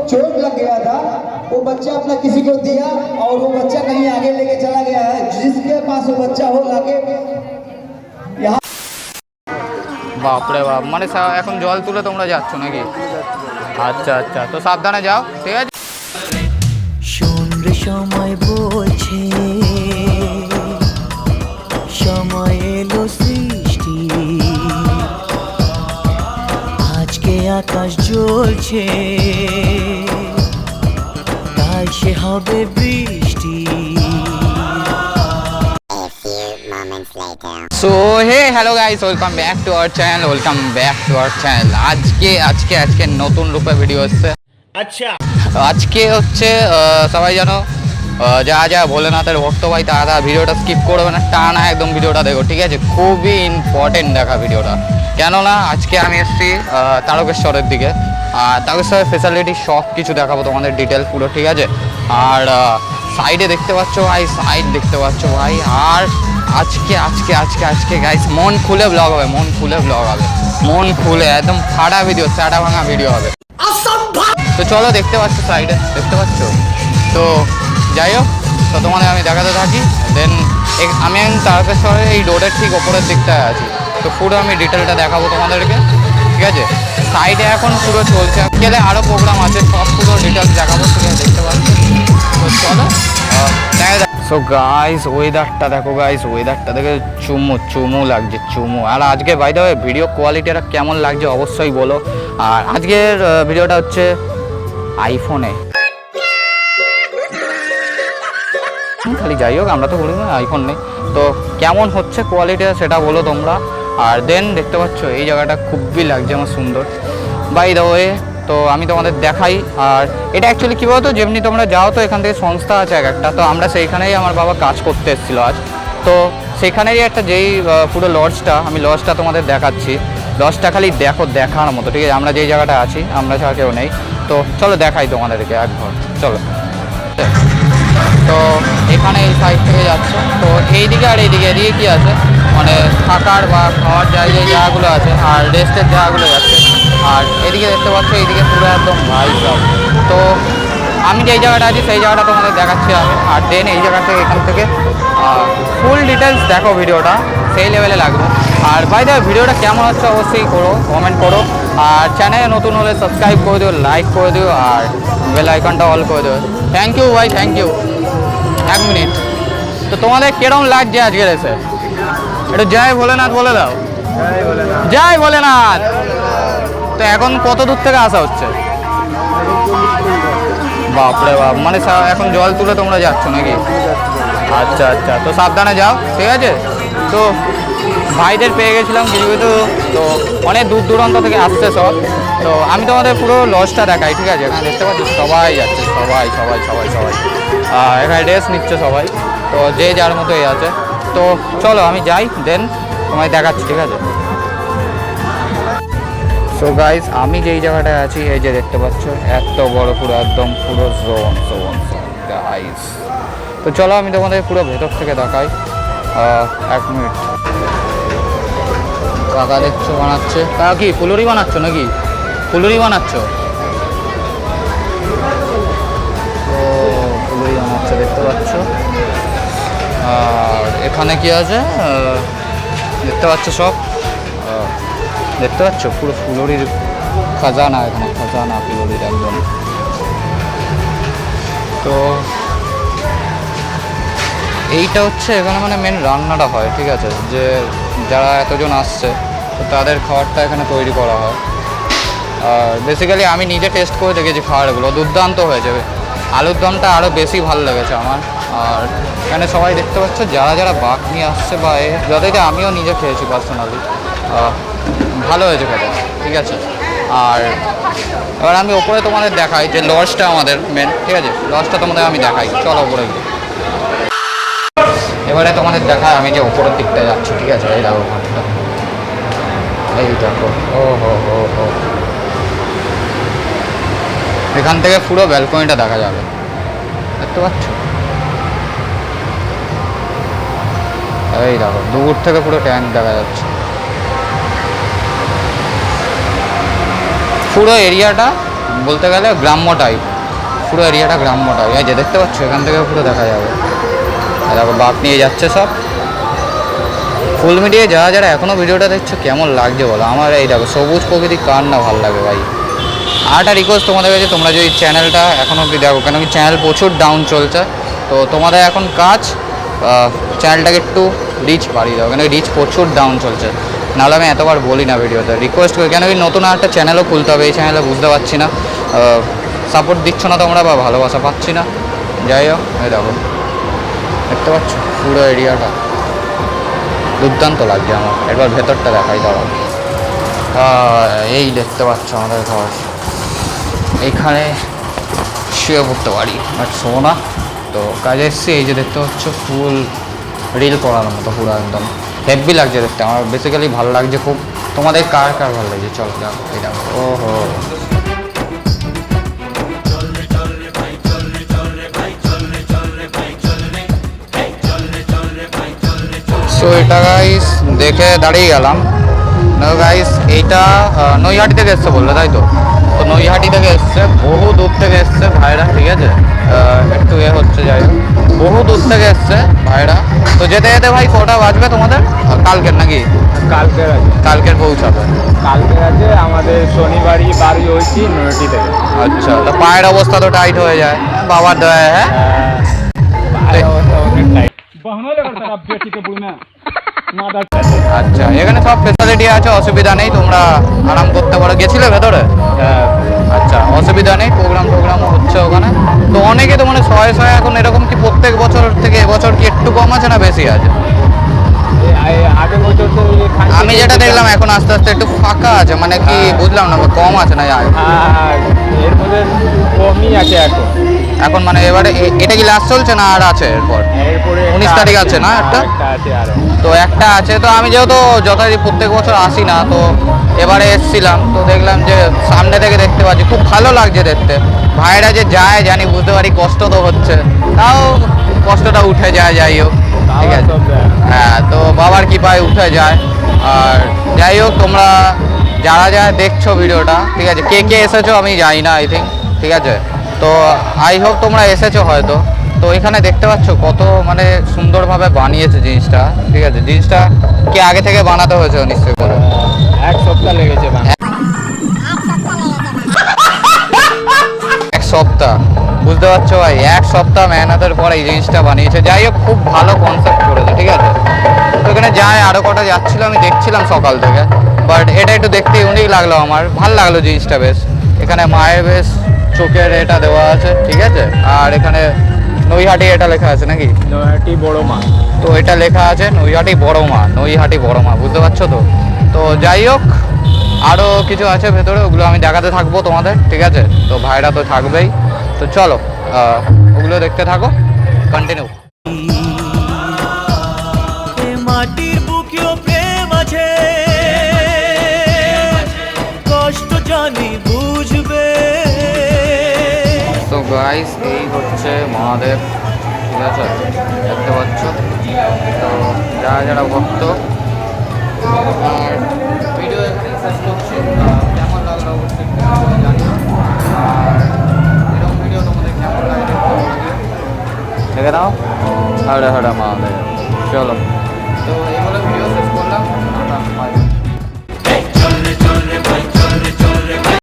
चोट लग गया था वो बच्चा अपना किसी को दिया और वो बच्चा कहीं आगे लेके चला गया है जिसके पास वो बच्चा हो लाके यहाँ বাপরে বাপ মানে সা- এখন জল তুলে তোমরা যাচ্ছ নাকি আচ্ছা আচ্ছা তো সাবধানে যাও ঠিক আছে সুন্দর সময় বলছে সময় এলো সৃষ্টি আজকে আকাশ জ্বলছে হবে বৃষ্টি। So hey hello guys welcome back to our channel welcome back to our channel আজকে আজকে আজকে নতুন রূপে ভিডিও হচ্ছে। আচ্ছা। আজকে হচ্ছে আহ, সবাই জানো যা যা ভোলেনাথের ভক্ত ভাই তারা তারা ভিডিওটা স্কিপ করবে না টানা একদম ভিডিওটা দেখো ঠিক আছে? খুবই ইম্পর্টেন্ট দেখা ভিডিওটা। কেননা আজকে আমি এসেছি আহ, তারকেশ্বরের দিকে। আর তারকেশ্বরের ফেসিলিটি সব কিছু দেখাবো তোমাদের ডিটেল পুরো, ঠিক আছে? আর সাইডে দেখতে পাচ্ছ ভাই সাইড দেখতে পাচ্ছ ভাই, আর আজকে আজকে আজকে আজকে গাইস মন খুলে ব্লগ হবে, মন খুলে ব্লগ হবে, মন খুলে, একদম ফাটা ভিডিও চাটা ভাঙা ভিডিও হবে। তো চলো দেখতে পাচ্ছ সাইডে দেখতে পাচ্ছ? তো যাই হোক, তো তোমাদের আমি দেখাতে থাকি দেন আমি তারকেশ্বরের এই রোডের ঠিক ওপরের দিকটায় আছি। তো পুরো আমি ডিটেলটা দেখাবো তোমাদেরকে। ঠিক আছে? সাইডে এখন পুরো চলছে। গেলে আরও প্রোগ্রাম আছে, সব পুরো ডিটেলস দেখাবো আছে দেখতে পাচ্ছ চলো সো গাইস ওয়েদারটা দেখো গাইস ওয়েদারটা দেখে চুমু চুমু লাগছে, চুমু। আর আজকে বাই দ্য ভিডিও কোয়ালিটিটা কেমন লাগছে অবশ্যই বলো। আর আজকের ভিডিওটা হচ্ছে আইফোনে খালি যাই হোক, আমরা তো বলি না আইফোন নেই। তো কেমন হচ্ছে কোয়ালিটিটা সেটা বলো তোমরা। আর দেন দেখতে পাচ্ছ এই জায়গাটা খুবই লাগছে আমার সুন্দর। বাই দ্য ওয়ে তো আমি তোমাদের দেখাই, আর এটা অ্যাকচুয়ালি কী বলতো, যেমনি তোমরা যাও তো, এখান থেকে সংস্থা আছে এক একটা, তো আমরা সেইখানেই আমার বাবা কাজ করতে এসেছিল আজ। তো সেখানেরই একটা যেই পুরো লজটা আমি লজটা তোমাদের দেখাচ্ছি। লজটা খালি দেখো, দেখার মতো, ঠিক আছে? আমরা যেই জায়গাটা আছি, আমরা ছাড়া কেউ নেই। তো চলো দেখাই তোমাদেরকে এক ঘর, চলো। তো এখানে এই সাইড থেকে যাচ্ছে, তো এইদিকে আর এইদিকে, এদিকে কী আছে? মানে থাকার বা খাওয়ার জায়গায় জায়গাগুলো আছে, আর রেস্টের জায়গাগুলো যাচ্ছে। আর এদিকে দেখতে পাচ্ছ এইদিকে পুরো একদম ভাই সব। তো আমি যেই জায়গাটা আছি, সেই জায়গাটা তোমাদের দেখাচ্ছি আমি। আর দেন এই জায়গা থেকে এখান থেকে ফুল ডিটেলস দেখো ভিডিওটা, সেই লেভেলে লাগবে। আর বাই দ্য ভিডিওটা কেমন হচ্ছে অবশ্যই করো কমেন্ট করো। আর চ্যানেলে নতুন হলে সাবস্ক্রাইব করে দিও লাইক করে দিও, আর বেল আইকনটা অল করে দিও। থ্যাংক ইউ ভাই থ্যাংক ইউ এক মিনিট তো তোমাদের কিরম লাগছে আজকের এসে? একটু জয় ভোলেনাথ বলে দাও। জয় ভোলেনাথ। তো এখন কত দূর থেকে আসা হচ্ছে? বাপরে বাপ মানে এখন জল তুলে তোমরা যাচ্ছ নাকি? আচ্ছা আচ্ছা তো সাবধানে যাও, ঠিক আছে? তো ভাইদের পেয়ে গেছিলাম কিছু কিছু তো অনেক দূর দূরান্ত থেকে আসছে সব। তো আমি তোমাদের পুরো লজটা দেখাই, ঠিক আছে? এখানে দেখতে পাচ্ছি, সবাই যাচ্ছে, সবাই সবাই সবাই সবাই। এখানে রেস্ট নিচ্ছে সবাই। তো যে যার মতোই আছে। তো চলো, আমি যাই দেন তোমায় দেখাচ্ছি, ঠিক আছে? সো গাইস আমি যেই জায়গাটায় আছি, এই যে দেখতে পাচ্ছ, এত বড় পুরো, একদম পুরো জোন জোন গাইস তো চলো, আমি তোমাদের পুরো ভেতর থেকে দেখাই। এক মিনিট। কাকা দেখছ, বানাচ্ছে। কাকা কি, ফুলুরি বানাচ্ছ নাকি? ফুলুরি বানাচ্ছ? ফুলুরি বানাচ্ছে, দেখতে পাচ্ছ? এখানে কি আছে? দেখতে পাচ্ছ সব? দেখতে পাচ্ছ? পুরো ফুলরির খাজানা এখানে, খাজানা ফুলরির একদম। তো এইটা হচ্ছে এখানে মানে মেন রান্নাটা হয়, ঠিক আছে? যে যারা এতজন আসছে, তো তাদের খাবারটা এখানে তৈরি করা হয়। আর বেসিক্যালি আমি নিজে টেস্ট করে দেখেছি খাবারগুলো, দুর্দান্ত হয়েছে। আলুর দমটা আরও বেশি ভালো লেগেছে আমার। আর এখানে সবাই দেখতে পাচ্ছ, যারা যারা বাঘ নিয়ে আসছে বা এ যতটা আমিও নিজে খেয়েছি পার্সোনালি ভালো হয়েছে খেতে, ঠিক আছে? আর এবার আমি ওপরে তোমাদের দেখাই যে লজটা আমাদের মেন ঠিক আছে? লজটা তোমাদের আমি দেখাই, চলো ওপরে গিয়ে। এবারে তোমাদের দেখায় আমি যে ওপরের দিকটা যাচ্ছি, ঠিক আছে? এই দেখো ঘরটা। এই দেখো, ও হো হো হো। এখান থেকে পুরো ব্যালকনিটা দেখা যাবে। দেখতে পাচ্ছ? এই দেখো দূর থেকে পুরো ট্যাঙ্ক দেখা যাচ্ছে। পুরো এরিয়াটা বলতে গেলে গ্রাম্য টাইপ পুরো এরিয়াটা গ্রাম্য টাইপ এই যে দেখতে পাচ্ছ, এখান থেকে পুরো দেখা যাবে। দেখো, বাঘ নিয়ে যাচ্ছে সব। ফুল মিডিয়ে যারা যারা এখনও ভিডিওটা দেখছ, কেমন লাগছে বলো? আমার এই দেখো, সবুজ প্রকৃতি কার না ভালো লাগে ভাই? আর রিকোয়েস্ট তোমাদের কাছে, তোমরা যদি চ্যানেলটা এখন অবধি দেখো, কেন কি চ্যানেল প্রচুর ডাউন চলছে। তো তোমাদের এখন কাজ চ্যানেলটাকে একটু রিচ বাড়িয়ে দাও কেন রিচ প্রচুর ডাউন চলছে। নাহলে আমি এতবার বলি না ভিডিওতে। রিকোয়েস্ট করি কেন কি নতুন একটা চ্যানেলও খুলতে হবে এই চ্যানেলে বুঝতে পারছি না। সাপোর্ট দিচ্ছ না তোমরা বা ভালোবাসা পাচ্ছি না? যাই হোক এই দেখো। দেখতে পাচ্ছ? পুরো এরিয়াটা দুর্দান্ত লাগছে আমার। একবার ভেতরটা দেখাই আহ, এই দেখতে পাচ্ছ আমাদের ঘর। এইখানে শুয়ে পড়তে পারি। বাট শো না। তো কাজে এসছি এই যে দেখতে পাচ্ছ ফুল রিল করার মতো পুরো একদম। হেভি লাগছে দেখতে আমার বেসিক্যালি ভালো লাগছে খুব। তোমাদের কার কার ভালো লাগছে? চলো দেখো এই দেখো ওহো। সো এটা গাইস দেখে দাঁড়িয়ে গেলাম। গাইস এইটা নৈহাটি থেকে এসছে বললে তাই তো? তো নৈহাটি থেকে এসছে বহু দূর থেকে এসছে ভাইরা ঠিক আছে? একটু এ হচ্ছে যাই। বহু দূর থেকে এসছে ভাইরা। তো যেতে যেতে ভাই কটা বাজবে তোমাদের? কালকের নাকি? কালকের আছে। কালকের পৌঁছাবে। কালকের আছে আমাদের শনিবারই বাড়ি হয়েছি নয়টি থেকে আচ্ছা তো পায়ের অবস্থা তো টাইট হয়ে যায়। বাবার দয়া হ্যাঁ? টাইট আচ্ছা এখানে সব ফেসিলিটি আছে অসুবিধা নেই তোমরা আরাম করতে পারো। গেছিলে ভেতরে? হ্যাঁ শয়ে শয়ে এখন এরকম কি প্রত্যেক বছর থেকে এবছর কি একটু কম আছে না বেশি আছে আমি যেটা দেখলাম এখন আস্তে আস্তে একটু ফাঁকা আছে মানে কি হ্যাঁ। বুঝলাম না কম আছে না আর হ্যাঁ, এর মধ্যে কমই আছে এখন। এখন মানে এবারে এটা কি লাস্ট চলছে না আর আছে এরপর? এরপরে 19 তারিখ আছে না হ্যাঁ, একটা? একটা আছে আরও। তো একটা আছে তো আমি যেহেতু যথারীতি প্রত্যেক বছর আসি না তো এবারে এসছিলাম তো দেখলাম যে সামনে থেকে দেখতে পাচ্ছি খুব ভালো লাগছে দেখতে। ভাইরা যে যায় জানি বুঝতে পারি কষ্ট তো হচ্ছে। তাও কষ্টটা উঠে যায় যাই হোক ঠিক আছে। হ্যাঁ তো বাবার কৃপায় উঠে যায়। আর যাই হোক তোমরা যারা যারা দেখছ ভিডিওটা ঠিক আছে কে কে এসেছ আমি জানি না আই থিঙ্ক ঠিক আছে? তো আই হোপ তোমরা এসেছ হয়তো। তো এখানে দেখতে পাচ্ছ কত মানে সুন্দরভাবে বানিয়েছে জিনিসটা ঠিক আছে? জিনিসটা কি আগে থেকে বানাতে হয়েছে নিশ্চয়ই করে এক সপ্তাহ লেগেছে। এক সপ্তাহ। বুঝতে পারছ ভাই? এক সপ্তাহ মেহনতের পর এই জিনিসটা বানিয়েছে। যাই হোক খুব ভালো কনসেপ্ট করেছে ঠিক আছে? তো এখানে যায় আরও কটা যাচ্ছিল আমি দেখছিলাম সকাল থেকে। বাট এটা একটু দেখতে ইউনিক লাগল আমার। ভালো লাগল জিনিসটা বেশ। এখানে মায়ের বেশ চোখের এটা দেওয়া আছে ঠিক আছে? আর এখানে নৈহাটি এটা লেখা আছে নাকি? নৈহাটি বড় মা তো এটা লেখা আছে নৈহাটি বড় মা নৈহাটি বড় মা বুঝতে পারছ তো? তো যাই হোক আরও কিছু আছে ভেতরে ওগুলো আমি দেখাতে থাকব তোমাদের ঠিক আছে? তো ভাইরা তো থাকবেই। তো চলো ওগুলো দেখতে থাকো কন্টিনিউ গাইস এই হচ্ছে মহাদেব ঠিক আছে? দেখতে পাচ্ছ? তো যারা যারা ভক্ত আর ভিডিও এখানেই শেষ করছি। কেমন লাগল অবশ্যই জানিও। আর এরকম ভিডিও তোমাদের কেমন লাগে দেখে নাও। হরে হরে মহাদেব